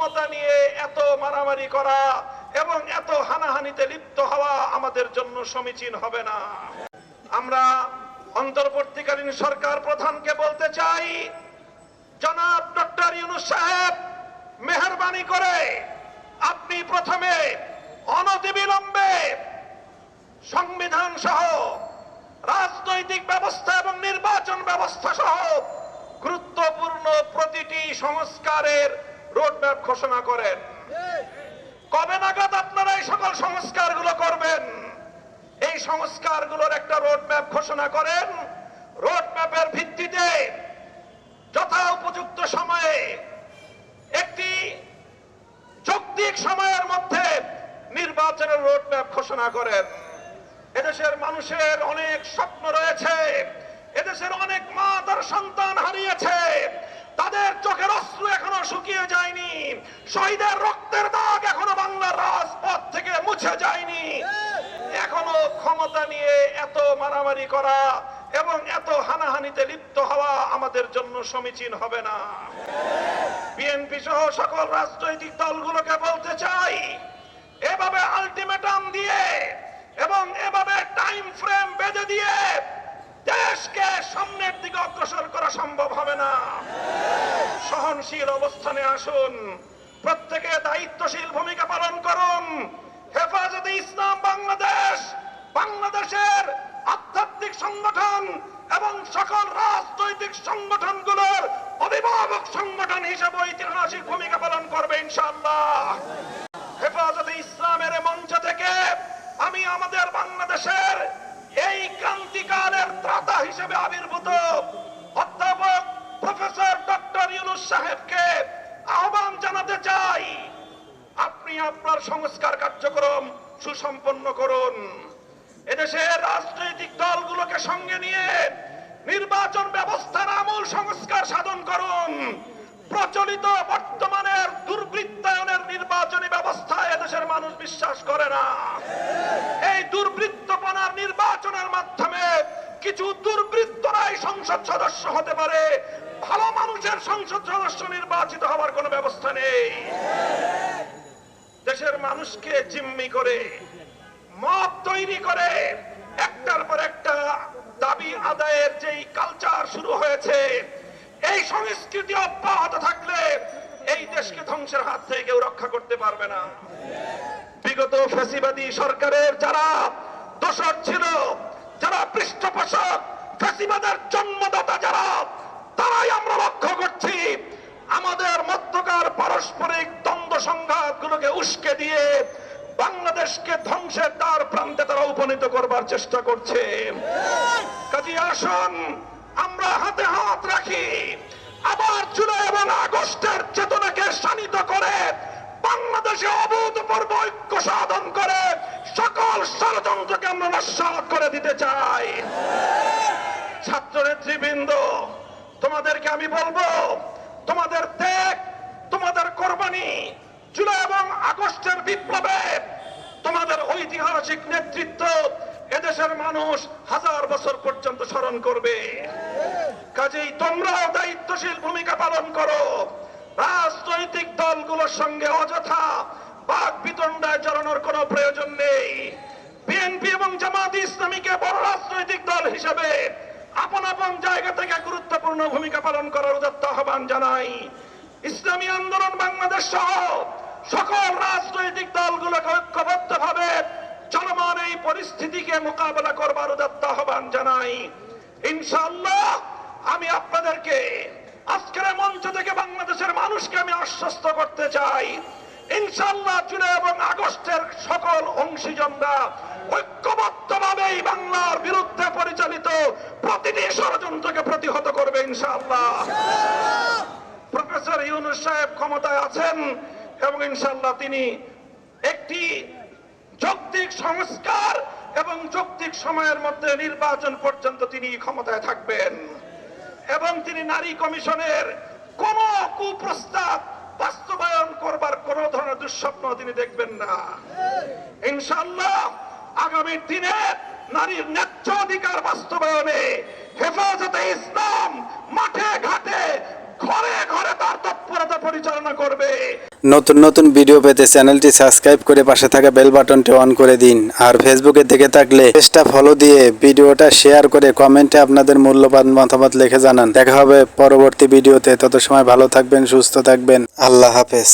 ক্ষমতা নিয়ে এত মারামারি করা এবং এত হানাহানিতে লিপ্ত হওয়া আমাদের জন্য সমীচীন হবে না। আমরা অন্তর্বর্তীকালীন সরকার প্রধানকে বলতে চাই, জনাব ডক্টর ইউনুস সাহেব, মেহরবানি করে আপনি প্রথমে অনতিবিলম্বে সংবিধান সহ রাজনৈতিক ব্যবস্থা এবং নির্বাচন ব্যবস্থা সহ গুরুত্বপূর্ণ প্রতিটি সংস্কারের রোডম্যাপ ঘোষণা করেন। কবে নাগাদ আপনারা এই সকল সংস্কারগুলো করবেন? এই সংস্কারগুলোর একটা রোডম্যাপ ঘোষণা করেন। রোডম্যাপের ভিত্তিতে যথা উপযুক্ত সময়ে একটি যৌক্তিক সময়ের মধ্যে নির্বাচনের রোডম্যাপ ঘোষণা করেন। এদেশের মানুষের অনেক স্বপ্ন রয়েছে। এদেশের অনেক মা তার সন্তান হারিয়েছে। তাদের চোখের অশ্রু এখনও শুকিয়ে যায়নি। শহীদের রক্তের দাগ এখনও বাংলার রাজপথ থেকে মুছে যায়নি। এখনও ক্ষমতা নিয়ে এত মারামারি করা এবং এত হানাহানিতে লিপ্ত হওয়া আমাদের জন্য সমীচীন হবে না। বিএনপি সহ সকল রাজনৈতিক দলগুলোকে বলতে চাই, এভাবে আলটিমেটাম দিয়ে আসুন। প্রত্যেকে দায়িত্বশীল ভূমিকা পালন করুন। হেফাজতে ইসলাম বাংলাদেশ, বাংলাদেশের আধ্যাত্মিক সংগঠন এবং সকল রাজনৈতিক সংগঠনগুলোর অভিভাবক সংগঠন হিসেবে ঐতিহাসিক ভূমিকা পালন করবে ইনশাআল্লাহ। হেফাজতে ইসলামের মঞ্চ থেকে আমি আমাদের বাংলাদেশের এই ক্রান্তিকালের ত্রাতা হিসেবে আবির্ভূত অধ্যাপক প্রফেসর ডক্টর ইউনুস সাহেবকে আহ্বান জানাতে চাই। আপনি আপনার সংস্কার কার্যক্রম সুসম্পন্ন করুন। এদেশের রাজনৈতিক দলগুলোকে সঙ্গে নিয়ে নির্বাচন ব্যবস্থার আমূল সংস্কার সাধন করুন। প্রচলিত বর্তমানের দুর্বৃত্তায়নের নির্বাচনী ব্যবস্থা এদেশের মানুষ বিশ্বাস করে না। এই দুর্বৃত্তপনার নির্বাচনের মাধ্যমে কিছু দুর্বৃত্তরাই সংসদ সদস্য হতে পারে ভালো মানুষের সংসদ সদস্য নির্বাচিত হওয়ার কোনো ব্যবস্থা নেই। দেশের মানুষকে জিম্মি করে মত তৈরি করে, একটার পর একটা দাবি আদায়ের যেই কালচার শুরু হয়েছে, এই সংস্কৃতি অব্যাহত থাকলে এই দেশকে ধ্বংসের হাত থেকে কেউ রক্ষা করতে পারবে না। বিগত ফ্যাসিবাদী সরকারের যারা দোষর ছিল, যারা পৃষ্ঠপোষক, ফ্যাসিবাদের জন্মদাতা যারা তারাই আমরা লক্ষ্য করছি, আমাদের মধ্যকার পারস্পরিক দ্বন্দ্ব সংঘাত গুলোকে উস্কে দিয়ে বাংলাদেশকে ধ্বংসের দ্বার প্রান্তে তারা উপনীত করবার চেষ্টা করছে। কাজী আসুন, আমরা হাতে হাত রাখি, আবার জুলাই এবং আগস্টের চেতনাকে শানিত করে, বাংলাদেশে অভূতপূর্ব ঐক্য সাধন করে সকল ষড়যন্ত্রকে আমরা নস্বাত করে দিতে চাই। ছাত্র নেতৃবৃন্দ তোমাদেরকে আমি বলব, তোমাদের ত্যাগ, তোমাদের কোরবানি, জুলাই এবং আগস্টের বিপ্লবে তোমাদের ঐতিহাসিক নেতৃত্ব এদেশের মানুষ হাজার বছর পর্যন্ত স্মরণ করবে। কাজেই তোমরাও দায়িত্বশীল ভূমিকা পালন করো। রাজনৈতিক দলগুলোর সঙ্গে অযথা বাক বিতণ্ডায় জড়ানোর কোনো প্রয়োজন নেই। বিএনপি এবং জামাত ইসলামীকে বড় রাজনৈতিক দল হিসেবে আপন আপন জায়গা থেকে গুরুত্বপূর্ণ ভূমিকা পালন করার উদাত্ত আহ্বান জানাই। ইসলামী আন্দোলন বাংলাদেশ সহ সকল রাজনৈতিক দলগুলোকে ঐক্যবদ্ধ ভাবে চলমান এই পরিস্থিতিকে মোকাবেলা করবার উদাত্ত আহ্বান জানাই। ইনশাআল্লাহ আমি আপনাদেরকে আজকের মঞ্চ থেকে বাংলাদেশের মানুষকে আমি আশ্বস্ত করতে চাই। ইনশাল্লাহ জুলাই এবং আগস্টের সকল অংশীজনরা ঐক্যবদ্ধভাবে এই বাংলার বিরুদ্ধে পরিচালিত প্রতিটি ষড়যন্ত্রকে প্রতিহত করবে ইনশাআল্লাহ। প্রফেসর ইউনুস সাহেব ক্ষমতায় আছেন এবং ইনশাআল্লাহ তিনি একটি যৌক্তিক সংস্কার এবং যৌক্তিক সময়ের মধ্যে নির্বাচন পর্যন্ত তিনি ক্ষমতায় থাকবেন। এবং তিনি নারী কমিশনের কোন কুপ্রস্তাব বাস্তবায়ন করবার কোন ধরনের দুঃস্বপ্ন তিনি দেখবেন না। ইনশাল্লাহ আগামী দিনে নারীর ন্যায্য অধিকার বাস্তবায়নে হেফাজতে ইসলাম মাঠে ঘাটে, ঘরে ঘরে তার তৎপরতা পরিচালনা করবে। নতুন নতুন ভিডিও পেতে চ্যানেলটি সাবস্ক্রাইব করে পাশে থাকা বেল বাটনটি অন করে দিন। আর ফেসবুকে দেখে থাকলে পেজটা ফলো দিয়ে ভিডিওটা শেয়ার করে কমেন্টে আপনাদের মূল্যবান মতামত লিখে জানান। দেখা হবে পরবর্তী ভিডিওতে। তত সময় ভালো থাকবেন, সুস্থ থাকবেন। আল্লাহ হাফেজ।